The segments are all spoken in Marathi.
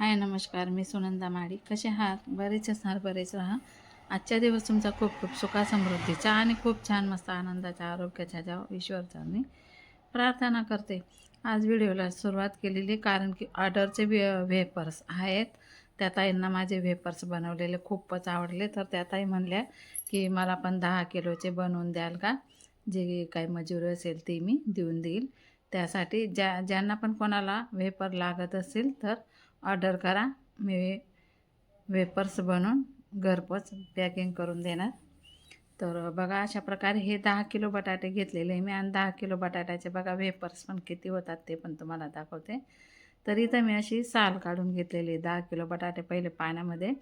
हाय नमस्कार. मी सुनंदा माडी. कसे आहात? बरेच असणार बरेच राहा. आजच्या दिवस तुमचा खूप खूप सुखा समृद्धीचा आणि खूप छान मस्त आनंदाच्या आरोग्याच्या ज्या ईश्वरचा मी प्रार्थना करते. आज व्हिडिओला सुरुवात केलेली कारण की ऑर्डरचे वे वेपर्स आहेत. त्या ताईंना माझे वेपर्स बनवलेले खूपच आवडले. तर त्या ताई म्हणल्या की मला पण दहा किलोचे बनवून द्याल का? जे काही मजुरी असेल ते मी देऊन देईल. त्यासाठी ज्या ज्यांना पण कोणाला वेपर लागत असेल तर ऑर्डर करा. मी वेपर्स बनवून घरपोच पॅकिंग करून देणार. तर बघा अशा प्रकारे हे दहा किलो बटाटे घेतलेले मी आणि दहा किलो बटाट्याचे बघा वेपर्स पण किती होतात ते पण तुम्हाला दाखवते. तर इथं मी अशी साल काढून घेतलेली दहा किलो बटाटे पहिले पाण्यामध्ये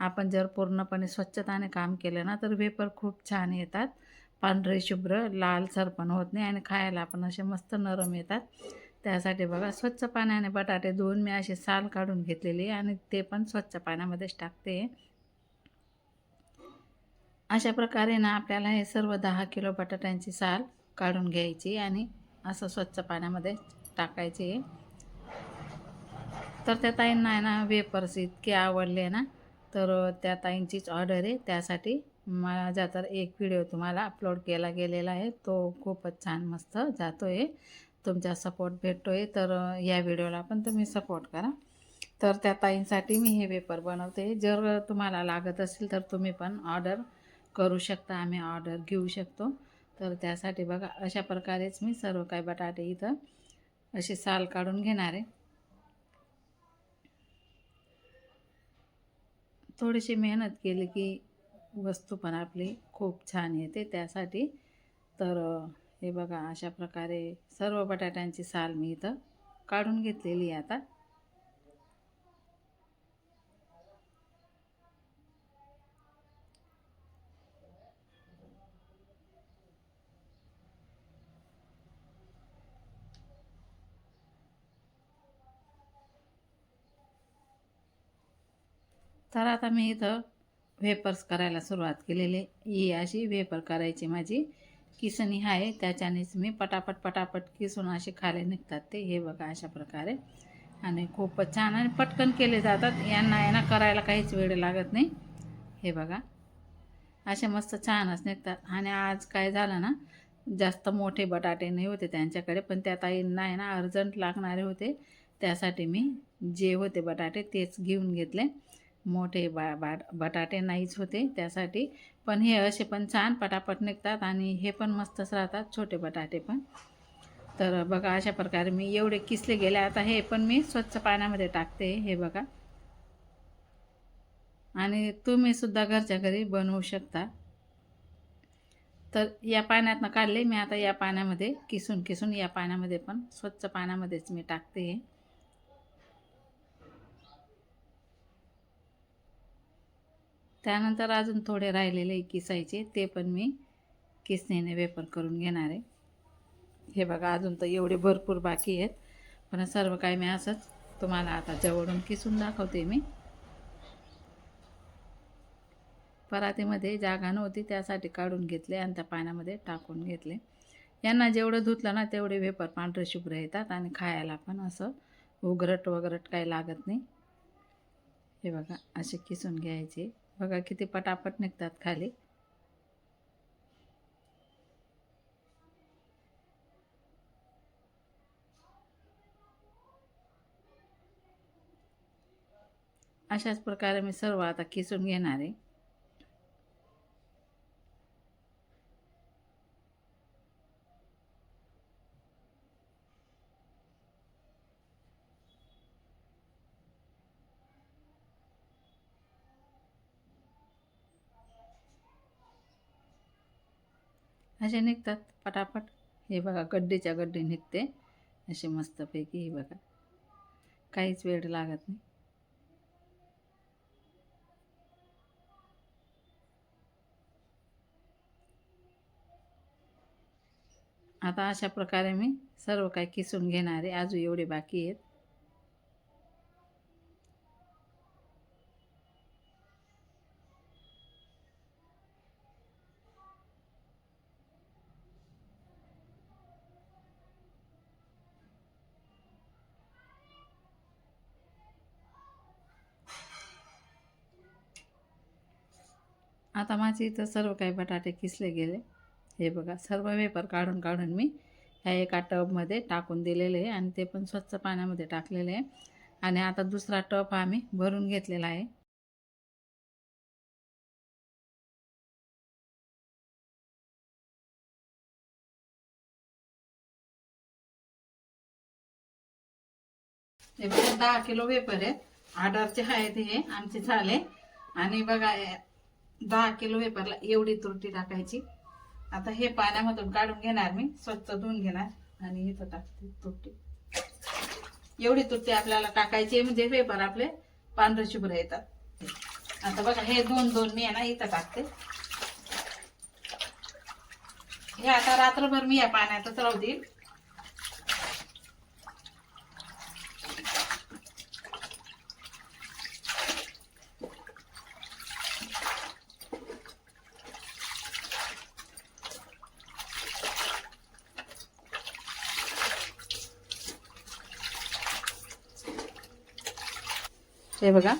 आपण जर पूर्णपणे स्वच्छताने काम केलं ना तर वेपर खूप छान येतात. पांढरे शुभ्र लालसर पण होत नाही आणि खायला पण असे मस्त नरम येतात. त्यासाठी बघा स्वच्छ पाण्याने बटाटे धुवून मी असे साल काढून घेतलेली आणि ते पण स्वच्छ पाण्यामध्येच टाकते. अशा प्रकारे ना आपल्याला हे सर्व दहा किलो बटाट्यांची साल काढून घ्यायची आणि असं स्वच्छ पाण्यामध्ये टाकायचे. तर त्या ताईंना आहे ना वेपर्स इतके आवडले ना तर त्या ताईंचीच ऑर्डर आहे. त्यासाठी माझा तर एक व्हिडिओ तुम्हाला अपलोड केला गेलेला आहे. तो खूपच छान मस्त जातो आहे तुमचा सपोर्ट भेटतो आहे तर या व्हिडिओला पण तुम्ही सपोर्ट करा. तर त्या ताईंसाठी मी हे पेपर बनवते. जर तुम्हाला लागत असेल तर तुम्ही पण ऑर्डर करू शकता. आम्ही ऑर्डर घेऊ शकतो. तर त्यासाठी बघा अशा प्रकारेच मी सर्व काही बटाटे इथं असे साल काढून घेणार आहे. थोडीशी मेहनत केली की वस्तू पण आपली खूप छान येते. त्यासाठी तर हे बघा अशा प्रकारे सर्व बटाट्यांची साल मी इथं काढून घेतलेली आहे आता. तर आता मी इथं वेपर्स करायला सुरुवात केलेली ही अशी वेपर करायची माझी. किसणी आहे त्याच्यानेच मी पटापट पटापट किसून असे खाले निघतात ते. हे बघा अशा प्रकारे. आणि खूपच छान आणि पटकन केले जातात. यांना यांना करायला काहीच वेळ लागत नाही. हे बघा. असे मस्त छानच निघतात. आणि आज काय झालं ना जास्त मोठे बटाटे नाही होते त्यांच्याकडे पण त्या ताईंना आहे ना अर्जंट लागणारे होते. त्यासाठी मी जे होते बटाटे तेच घेऊन घेतले. मोठे बा बाट बटाटे नाहीच होते त्यासाठी. पण हे असे पण छान पटापट निघतात आणि हे पण मस्तच राहतात छोटे बटाटे पण. तर बघा अशा प्रकारे मी एवढे किसले गेले. आता हे पण मी स्वच्छ पाण्यामध्ये टाकते हे बघा. आणि तुम्ही सुद्धा घरच्या घरी बनवू शकता. तर या पाण्यातनं काढले मी. आता या पाण्यामध्ये किसून किसून या पाण्यामध्ये पण स्वच्छ पाण्यामध्येच मी टाकते हे. त्यानंतर अजून थोडे राहिलेले किसायचे ते पण मी किसणीने वेपर करून घेणार आहे. हे बघा अजून तर एवढे भरपूर बाकी आहेत पण सर्व काही मी असंच तुम्हाला आता जवळून किसून दाखवते मी. परातीमध्ये जागा नव्हती त्यासाठी काढून घेतले आणि त्या पाण्यामध्ये टाकून घेतले. यांना जेवढं धुतलं ना तेवढे वेपर पांढरे शुभ्र येतात आणि खायला पण असं उघरट वगरट काही लागत नाही. हे बघा असे किसून घ्यायचे. बघा किती पटापट निघतात खाली. अशाच प्रकारे मी सर्व आता किसून घेणार आहे. असे निघतात पटापट. हे बघा गड्डीच्या गड्डी निघते. असे मस्तपैकी हे बघा. काहीच वेळ लागत नाही. आता अशा प्रकारे मी सर्व काही किसून घेणार. आहे अजून एवढे बाकी आहेत. आता माझे इथं सर्व काही बटाटे किसले गेले. हे बघा सर्व वेपर काढून काढून मी ह्या एका टबमध्ये टाकून दिलेले आहे आणि ते पण स्वच्छ पाण्यामध्ये टाकलेले आहे. आणि आता दुसरा टब आम्ही भरून घेतलेला आहे. हे बघा दहा किलो वेपर आहेत. ऑर्डरचे आहेत हे आमचे झाले. आणि बघा दहा किलो वेपरला एवढी तुरटी टाकायची. आता हे पाण्यामधून काढून घेणार मी स्वच्छ धुवून घेणार आणि इथं टाकते तुरटी. एवढी तुरटी आपल्याला टाकायची आहे म्हणजे वेपर आपले पांढरे शुभ्र येतात. आता बघा हे दोन दोन मी आहे ना इथं टाकते. हे आता रात्रभर मी या पाण्यातच राहू देईल. हे बघा.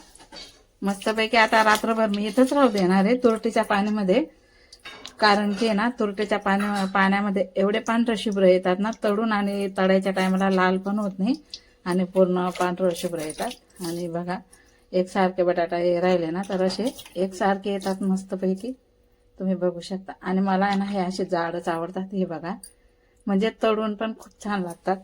मस्तपैकी आता रात्रभर मी इथंच राहू देणार आहे तुरटीच्या पाण्यामध्ये. कारण की ना तुरटीच्या पाण्या पाण्यामध्ये एवढे पांढरे शुभ्र येतात ना तळून आणि तळायच्या टायमाला लाल पण होत नाही. आणि पूर्ण पांढरं शुभ्र येतात. आणि बघा एकसारखे बटाटा हे राहिले ना तर असे एकसारखे येतात मस्तपैकी. तुम्ही बघू शकता. आणि मला आहे ना हे असे जाडच आवडतात हे बघा. म्हणजे तळून पण खूप छान लागतात.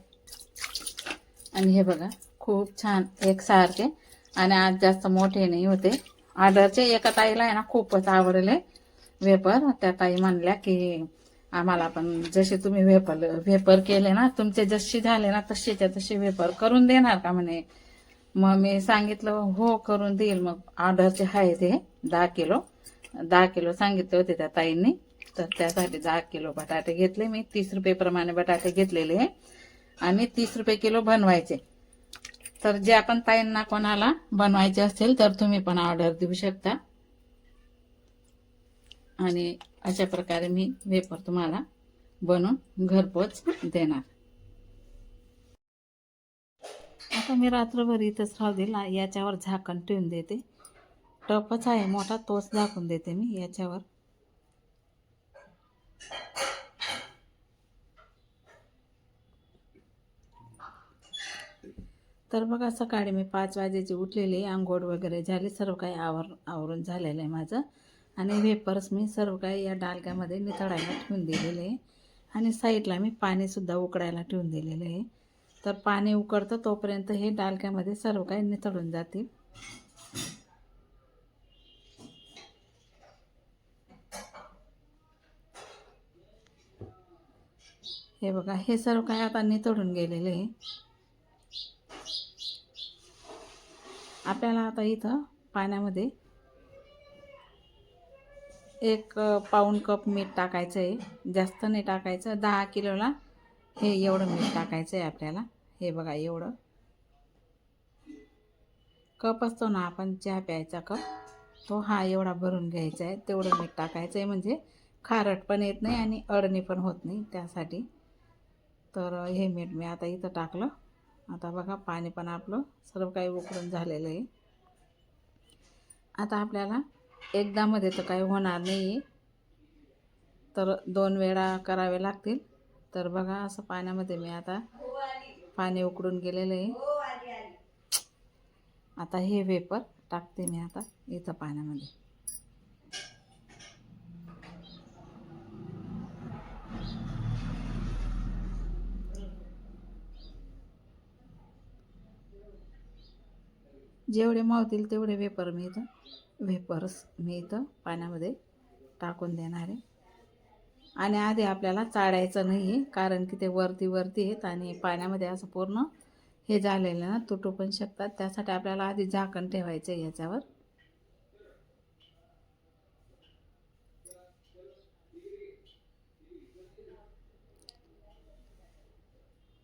आणि हे बघा खूप छान एकसारखे. आणि आज जास्त मोठे नाही होते. ऑर्डरचे एका ताईला आहे ना खूपच आवडले वेपर त्या ताई म्हणल्या की आम्हाला पण जसे तुम्ही वेपर वेपर केले ना तुमचे जसे झाले ना तसेच्या तसे वेपर करून देणार का म्हणे? मग मी सांगितलं हो करून देईल. मग ऑर्डरचे आहे ते दहा किलो. दहा किलो सांगितले होते त्या ताईंनी. तर त्यासाठी दहा किलो बटाटे घेतले मी. तीस रुपये प्रमाणे बटाटे घेतलेले आणि तीस रुपये किलो बनवायचे. तर जे आपण ताईंना कोणाला बनवायचे असेल तर तुम्ही पण ऑर्डर देऊ शकता. आणि अशा प्रकारे मी वेपर तुम्हाला बनवून घरपोच देणार. आता मी रात्रभर इथंच राहू दिला याच्यावर झाकण ठेवून देते. टपच आहे मोठा तोच झाकून देते मी याच्यावर. तर बघा सकाळी मी पाच वाजेची उठलेली आंघोळ वगैरे झाली सर्व काही आवर आवरून झालेलं आहे माझं. आणि वेपर्स मी सर्व काही या डालक्यामध्ये नितळायला ठेवून दिलेले आहे. आणि साईडला मी पाणीसुद्धा उकडायला ठेवून दिलेलं आहे. तर पाणी उकडतं तोपर्यंत हे डालक्यामध्ये सर्व काही नितळून जातील. हे बघा हे सर्व काही आता नितळून गेलेले आहे. आपल्याला आता इथं पाण्यामध्ये एक पाऊण कप मीठ टाकायचं आहे जास्त नाही टाकायचं. दहा किलोला हे एवढं मीठ टाकायचं आहे आपल्याला. हे बघा एवढं. कप असतो ना आपण चहा प्यायचा कप तो हा एवढा भरून घ्यायचा आहे तेवढं मीठ टाकायचं आहे म्हणजे खारट पण येत नाही आणि अडणी पण होत नाही त्यासाठी. तर हे मीठ मी आता इथं टाकलं. आता बघा पाणी पण आपलं सर्व काही उकळून झालेलं आहे. आता आपल्याला एकदामध्ये तर काही होणार नाही आहे तर दोन वेळा करावे लागतील. तर बघा असं पाण्यामध्ये मी आता पाणी उकडून गेलेलं आहे. आता हे वेपर टाकते मी आता इथं पाण्यामध्ये. जेवढे मावतील तेवढे वेपर मी इथं वेपर्स मी इथं पाण्यामध्ये टाकून देणार. आहे आणि आधी आपल्याला चाळायचं नाही आहे कारण की ते वरती वरती आहेत आणि पाण्यामध्ये असं पूर्ण हे झालेलं ना तुटू पण शकतात. त्यासाठी आपल्याला आधी झाकण ठेवायचं आहे याच्यावर.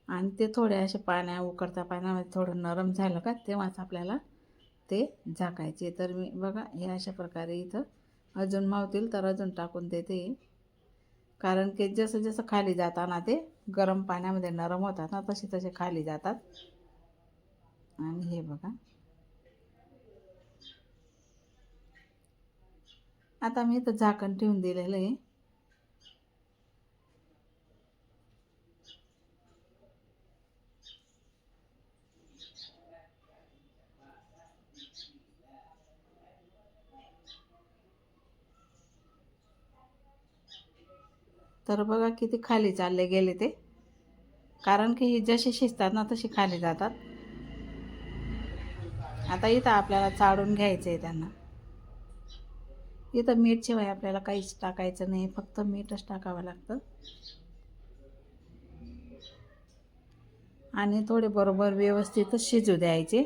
आणि ते थोडे असे पाण्या उकडता पाण्यामध्ये थोडं नरम झालं का तेव्हाच आपल्याला ते झाकायचे. तर मी बघा हे अशा प्रकारे इथं अजून मावतील तर अजून टाकून देते. कारण की जसं जसं खाली जाताना ते गरम पाण्यामध्ये नरम होतात ना तसे तसे खाली जातात. आणि हे बघा. आता मी इथं झाकण ठेवून दिलेलं आहे. तर बघा किती खाली चालले गेले ते. कारण की जसे शिजतात ना तसे खाली जातात. आता इथं आपल्याला चाळून घ्यायचं आहे त्यांना. इथं मीठ शिवाय आपल्याला काहीच टाकायचं नाही फक्त मीठच टाकावं लागतं. आणि थोडे बरोबर व्यवस्थितच शिजू द्यायचे.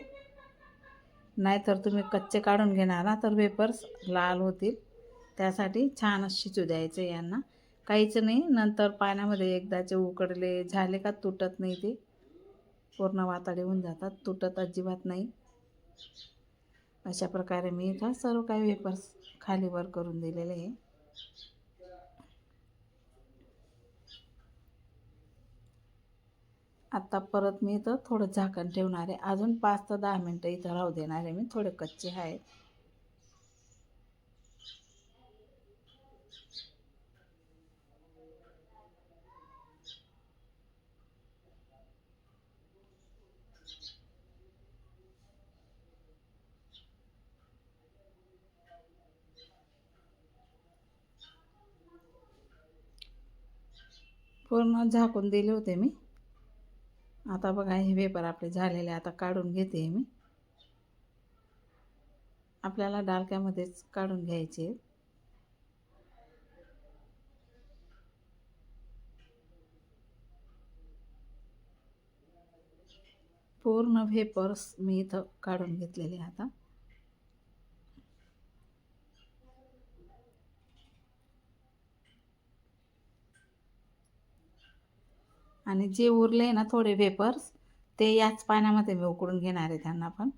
नाहीतर तुम्ही कच्चे काढून घेणार ना तर वेपर्स लाल होतील. त्यासाठी छानच शिजू द्यायचं यांना. काहीच नाही. नंतर पाण्यामध्ये एकदाचे उकडले झाले का तुटत नाही ते. पूर्ण वाताडे होऊन जातात. तुटत अजिबात नाही. अशा प्रकारे मी इथं सर्व काही वेपर्स खाली वर करून दिलेले आहे. आत्ता परत मी इथं थोडं झाकण ठेवणार आहे. अजून पाच ते दहा मिनटं इथं राहू देणार आहे मी. थोडे कच्चे आहेत. पूर्ण झाकून दिले होते मी. आता बघा हे वेपर आपले झालेले आता काढून घेते मी. आपल्याला डालक्यामध्येच काढून घ्यायचे पूर्ण व्हेपर्स मी इथं काढून घेतलेले आता. आणि जे उरले ना थोडे वेपर्स ते याच पाण्यामध्ये मी उकडून घेणार आहे त्यांना पण.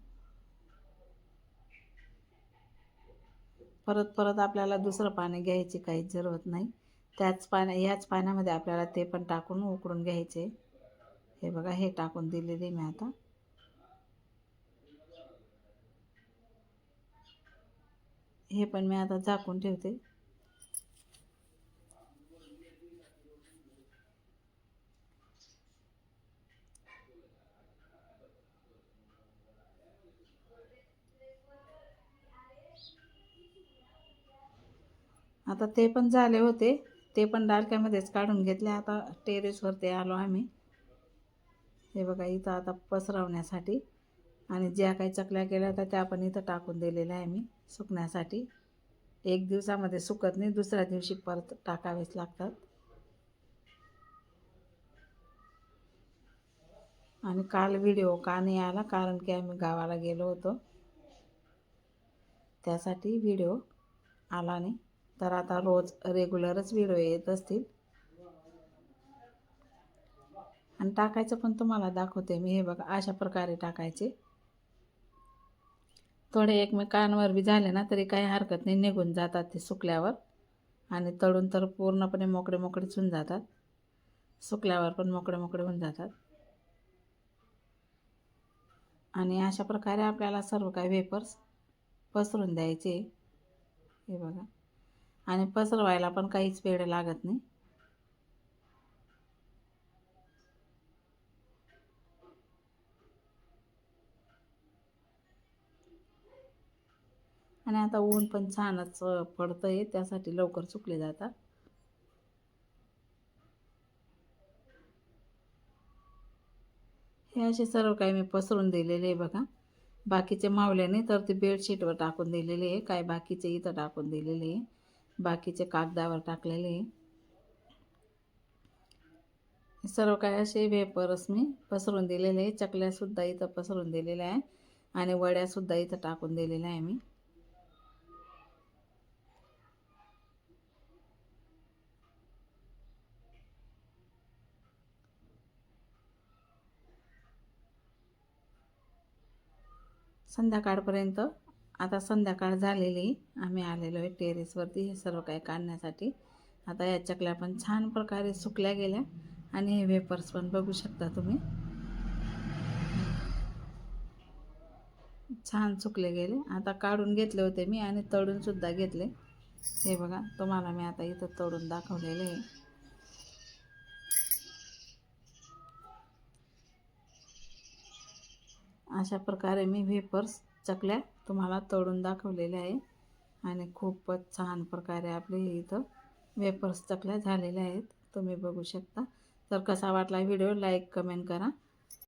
परत परत आपल्याला दुसरं पाणी घ्यायची काहीच जरूरत नाही. त्याच पाण्या याच पाण्यामध्ये आपल्याला ते पण टाकून उकडून घ्यायचे. हे बघा हे टाकून दिलेले मी आता. हे पण मी आता झाकून ठेवते. आता ते पण झाले होते. ते पण डालक्यामध्येच काढून घेतले. आता टेरेसवरती आलो आम्ही. हे बघा इथं आता पसरवण्यासाठी. आणि ज्या काही चकल्या केल्या होत्या त्या पण इथं टाकून दिलेल्या आहे मी सुकण्यासाठी. एक दिवसामध्ये सुकत नाही दुसऱ्या दिवशी परत टाकावेच लागतात. आणि काल व्हिडिओ का नाही आला कारण की आम्ही गावाला गेलो होतो. त्यासाठी व्हिडिओ आला नाही. तर आता रोज रेग्युलरच व्हिडिओ येत असतील. आणि टाकायचं पण तुम्हाला दाखवते मी हे बघा अशा प्रकारे टाकायचे. थोडे एकमेकांवर बी झाले ना तरी काही हरकत नाही निघून जातात ते सुकल्यावर. आणि तळून तर पूर्णपणे मोकळे मोकळेच होऊन जातात. सुकल्यावर पण मोकळे मोकळे होऊन जातात. आणि अशा प्रकारे आपल्याला सर्व काही वेपर्स पसरून द्यायचे. हे बघा. आणि पसरवायला पण काहीच वेळ लागत नाही. आणि आता ऊन पण छानच पडतं आहे त्यासाठी लवकर सुकले जातात. हे असे सर्व काही मी पसरून दिलेले आहे बघा. बाकीचे मावल्याने तर ते बेडशीटवर टाकून दिलेले आहे. काय बाकीचे इथं टाकून दिलेले आहे. बाकीचे कागदावर टाकलेले. आहे सर्व काय असे वेपर्स मी पसरून दिलेले आहे. चकल्यासुद्धा इथं पसरून दिलेल्या आहे. आणि वड्यासुद्धा इथं टाकून दिलेल्या आहे मी. संध्याकाळपर्यंत आता संध्याकाळ झालेली. आम्ही आलेलो आहे टेरेसवरती हे सर्व काही काढण्यासाठी. आता या चकल्या पण छान प्रकारे सुकल्या गेल्या आणि हे वेपर्स पण बघू शकता तुम्ही. छान सुकले गेले. आता काढून घेतले होते मी आणि तळून सुद्धा घेतले. हे बघा तुम्हाला मी आता इथं तळून दाखवलेले आहे. अशा प्रकारे मी वेपर्स चकल्या तुम्हाला तळून दाखवलेल्या आहे. आणि खूपच छान प्रकारे आपले इथं वेपर्स चकल्या झालेल्या आहेत. तुम्ही बघू शकता. तर कसा वाटला व्हिडिओ लाईक कमेंट करा.